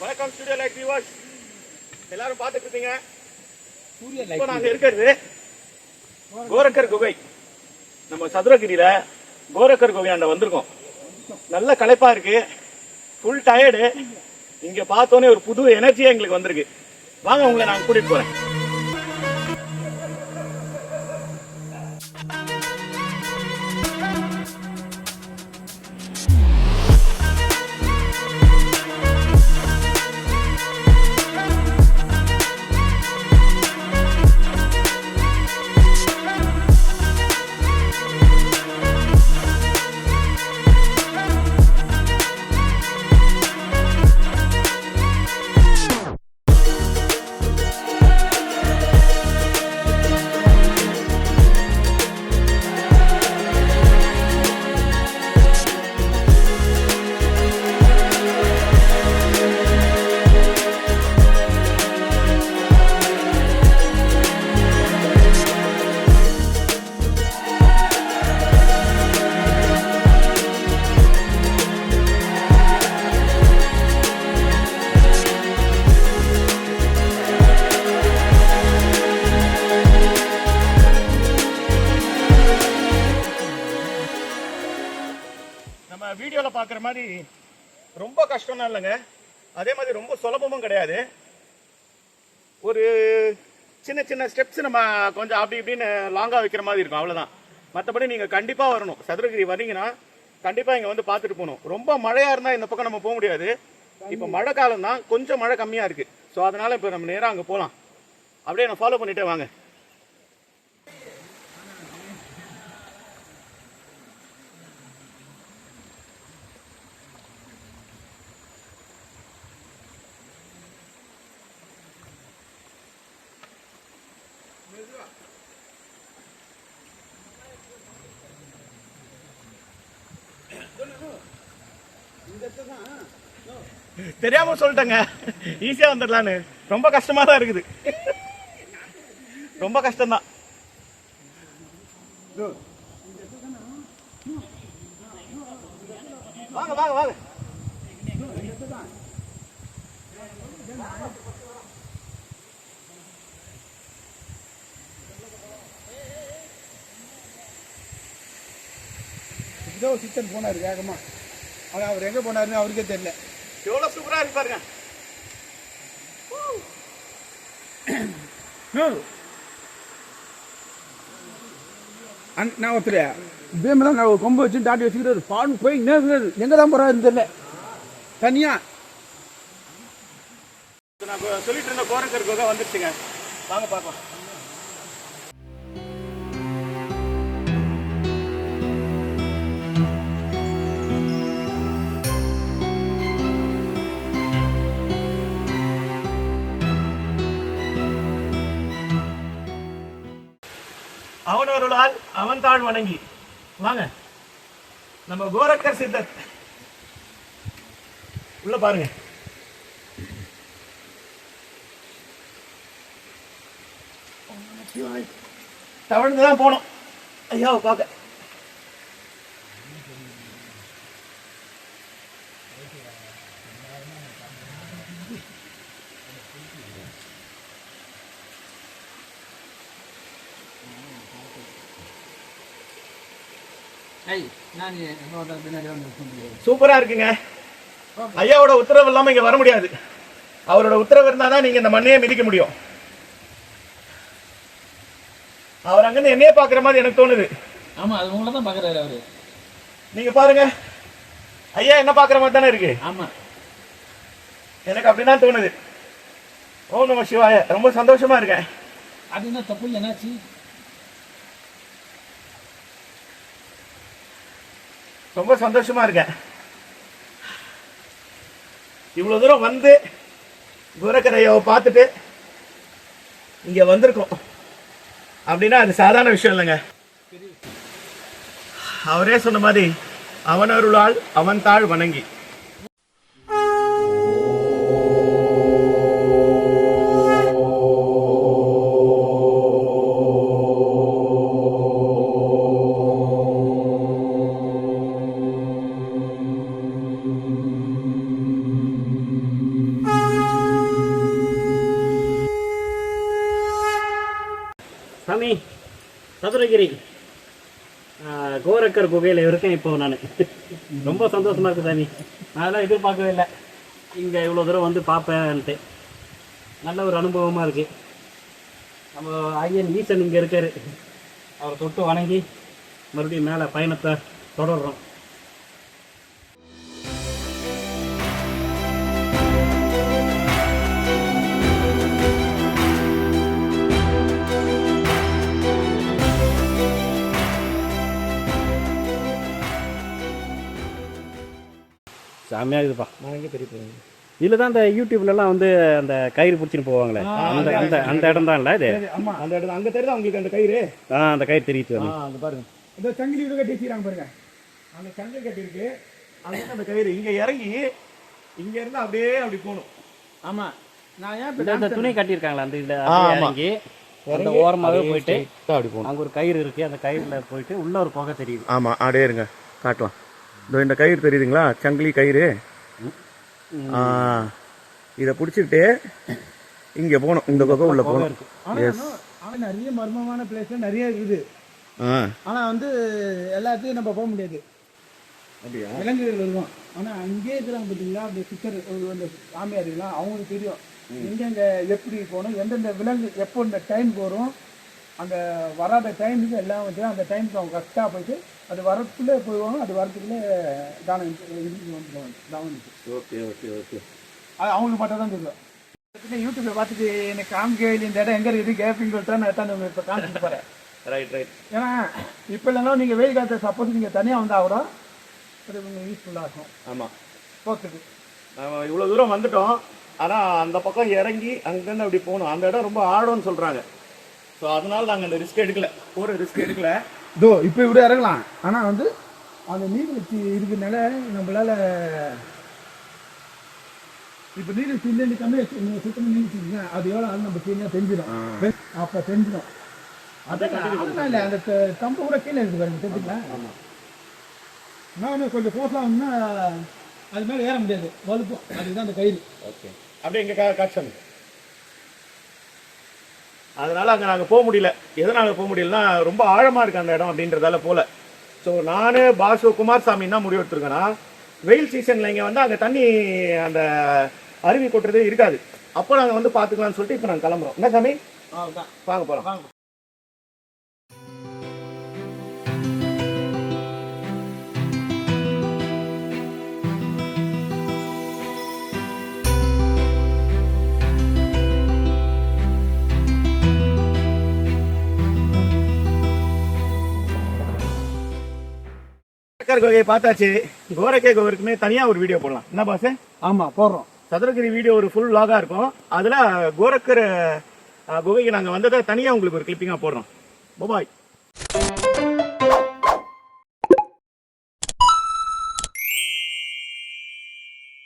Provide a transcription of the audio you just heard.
வணக்கம் studio light viewers எல்லாரும் பார்த்துட்டு இருக்கீங்க. சூரிய இப்போ நாங்க இருக்கிறது கோரக்கர் குகை. நம்ம சதுரகிரியில கோரக்கர் குகையாண்ட வந்திருக்கோம். நல்ல களைப்பா இருக்கு. ஃபுல் டயர்டு இங்க பார்த்தோன்னே ஒரு புது எனர்ஜியா எங்களுக்கு வந்திருக்கு. வாங்க உங்களை நான் கூட்டிட்டு போறேன். பார்க்குற மாதிரி ரொம்ப கஷ்டம்லாம் இல்லைங்க. அதே மாதிரி ரொம்ப சுலபமும் கிடையாது. ஒரு சின்ன சின்ன ஸ்டெப்ஸ் நம்ம கொஞ்சம் அப்படி இப்படின்னு லாங்காக வைக்கிற மாதிரி இருக்கும். அவ்வளோதான் மற்றபடி நீங்கள் கண்டிப்பாக வரணும். சதுரகிரி வரீங்கன்னா கண்டிப்பாக இங்கே வந்து பார்த்துட்டு போகணும். ரொம்ப மழையாக இருந்தால் இந்த பக்கம் நம்ம போக முடியாது. இப்போ மழை காலம் தான் கொஞ்சம் மழை கம்மியாக இருக்குது ஸோ அதனால் இப்போ நம்ம நேராக அங்கே போகலாம் அப்படியே நான் ஃபாலோ பண்ணிகிட்டே வாங்க. தெரியாம சொல்லிட்டேங்க. ஈஸியா வந்துடலான்னு. ரொம்ப கஷ்டமா தான் இருக்குது. ரொம்ப கஷ்டம்தான். வாங்க வாங்க வாங்க. இதோ சித்தன் போனார் வேகமா. ஆனால் அவர் எங்கே போனாருன்னு அவருக்கே தெரியல. எவ்வளவு சூப்பரா இருக்கு பாருங்க. நான் ஒருத்தர் பீமெல்லாம் நான் கொம்பு வச்சு தாட்டி வச்சுக்கிறாரு பாடு போய் நேர்கிறாரு எங்கே தான் தெரியல. தனியா. நான் சொல்லிட்டு இருந்த கோரக்கர் குகை வந்துருச்சுங்க. வாங்க பார்க்கலாம் அவன் அவன் தாழ் வணங்கி. வாங்க. நம்ம கோரக்கர் சித்தர். உள்ள பாருங்க. தவழ்ந்து தான் போனோம். ஐயாவை பார்க்க. சூப்பரா இருக்குங்க. ஐயாவோட உத்தரவு இல்லாம இங்க வர முடியாது. அவரோட உத்தரவு இருந்தா தான் நீங்க இந்த மண்ணையே மிதிக்க முடியும். அவர் அங்கிருந்து என்னையே பாக்குற மாதிரி எனக்கு தோணுது. ஆமா அது உங்களை தான் பாக்குறாரு அவரு. நீங்க பாருங்க. ஐயா என்ன பாக்குற மாதிரி தானே இருக்கு? ஆமா. எனக்கு அப்படிதான் தோணுது. ஓம் நம சிவாய. ரொம்ப சந்தோஷமா இருக்கேன். அது என்ன தப்பு? என்னாச்சு? ரொம்ப சந்தோஷமா இருக்கேன். இவ்வளவு தூரம் வந்து குரக்கரையாவை பார்த்துட்டு இங்க வந்திருக்கோம். அப்படின்னா அது சாதாரண விஷயம் இல்லைங்க. அவரே சொன்ன மாதிரி அவன் அருளால் அவன் தாழ் வணங்கி. சதுரகிரி கோரக்கர் குகையில் இருக்கேன் இப்போ நான். ரொம்ப சந்தோஷமாக இருக்குது சாமி. நான் அதெல்லாம் எதிர்பார்க்கவே இல்லை. இங்கே இவ்வளோ தூரம் வந்து பார்ப்பேன்ட்டு நல்ல ஒரு அனுபவமாக இருக்குது நம்ம ஐயன் ஈசன் இங்கே இருக்கார். அவரை தொட்டு வணங்கி மறுபடியும் மேலே பயணத்தை தொடர்றோம். செம்மையாக இருக்குதுப்பா. இதில் தான் இந்த யூடியூப்லலாம் வந்து அந்த கயிறு பிடிச்சின்னு போவாங்களே. அந்த அந்த அந்த இடம் தான் இல்லை இது? ஆமா. அந்த இடத்துல அங்க தெரியுதா உங்களுக்கு அந்த கயிறு? ஆ அந்த கயிறு தெரியுது ஆ, அங்க பாருங்க. இந்த சங்கிலி கூட கட்டி வச்சிருக்காங்க பாருங்க. அந்த சங்கல் கட்டி இருக்கு. அங்க அந்த கயிறு. இங்க இறங்கி இங்க இருந்து அப்படியே அப்படி போகணும். ஆமா. நான் ஏன் இந்த துணி கட்டியிருக்காங்களா அந்த இதில் ஆமா. இறங்கி அந்த ஓரமாகவே போயிட்டு அப்படி போகணும். அங்கே ஒரு கயிறு இருக்கு. அந்த கயிறுல போயிட்டு உள்ள ஒரு புகை தெரியுது. ஆமா அப்படியே இருங்க. காட்டலாம். இதோ இந்த கயிறு தெரியுதுங்களா? சங்கிலி கயிறு. இதை பிடிச்சிட்டு இங்க போகணும். இந்த பக்கம் உள்ள போகணும். ஆனா நிறைய மர்மமான பிளேஸ்ல நிறைய இருக்குது. ஆனா வந்து எல்லாத்தையும் நம்ம போக முடியாது. அப்படியா? விலங்குகள் வருவோம் ஆனா அங்கேயே இருக்கிறாங்க பார்த்தீங்களா? அந்த சித்தர் அந்த சாமியாருலாம் அவங்களுக்கு தெரியும். எங்கெங்க எப்படி போகணும்? எந்தெந்த விலங்கு எப்போ இந்த டைமுக்கு வரும்? அந்த வராத டைமுக்கு எல்லாம் வந்து அந்த டைமுக்கு அவங்க கரெக்டாக போயிட்டு அது வரத்துக்குள்ளே போயிடுவாங்க அது வரத்துக்குள்ளே தானம் வந்துடுவாங்க தானம். Okay okay okay. அது அவங்களுக்கு மட்டும் தான் தெரியும். பின்ன யூடியூப்ல பார்த்துட்டு எனக்கு காமிக்க இந்த இடம் எங்க இருக்குது கேப்பிங் சொல்லிட்டு நான் உங்களுக்கு இப்போ காமிச்சிட்டு போறேன். ரைட் ரைட் ஏன்னா இப்போ இல்லைனா நீங்கள் வெயில் காலத்தை சப்போஸ் நீங்கள் தனியாக வந்தா கூட அது உங்களுக்கு யூஸ்ஃபுல்லாக இருக்கும். ஆமா. போகிறதுக்கு நம்ம இவ்வளவு தூரம் வந்துட்டோம். ஆனா அந்த பக்கம் இறங்கி அங்கிருந்து அப்படி போகணும். அந்த இடம் ரொம்ப ஆழம்னு சொல்றாங்க. ஸோ அதனால நாங்க அந்த ரிஸ்க் எடுக்கல. போற ரிஸ்க் எடுக்கல. இதோ இப்போ இப்படி இறங்கலாம். ஆனால் வந்து அந்த நீர்வீழ்ச்சி இருக்கிறதுனால நம்மளால இப்போ நீர்வீழ்ச்சி இல்லை கம்மியாக நீங்கள் சுத்தமாக நீர்வீழ்ச்சி இருக்குங்க, அது எவ்வளோ அது நம்ம தீனியாக தெரிஞ்சிடும். அப்போ தெரிஞ்சிடும். அதான் இல்லை அந்த த- கம்பு கூட கீழே இருக்கு பாருங்க தெரிஞ்சுங்களா நான் இன்னும் கொஞ்சம் வந்தா அது மேலே ஏற முடியாது. வலுப்போம். அதுதான் அந்த கயிறு. ஓகே அப்படியே இங்க கா- காட்சி. அதனால அங்க நாங்க போக முடியல. எதனால போக முடியலன்னா ரொம்ப ஆழமா இருக்கு அந்த இடம் அப்படின்றதால போல. ஸோ நானு பாசு குமாரசாமி என்ன முடிவு எடுத்திருக்கேன்னா வெயில் சீசன்ல இங்க வந்து அங்க தண்ணி அந்த அருவி கொட்டுறதே இருக்காது. அப்போ நாங்க வந்து பாத்துக்கலாம்னு சொல்லிட்டு இப்போ நாங்க கிளம்புறோம். என்ன சாமி? வாங்க போறோம் கோரக்கர் குகையை பார்த்தாச்சு. கோரக்கே கோவிலுக்குமே தனியா ஒரு வீடியோ போடலாம். என்ன பாஸ் ஆமாம் போடுறோம். சதுரகிரி வீடியோ ஒரு ஃபுல் லாகா இருக்கும். அதுல கோரக்கர் குகைக்கு நாங்க வந்ததை தனியா உங்களுக்கு ஒரு கிளிப்பிங்கா போடுறோம். பாய்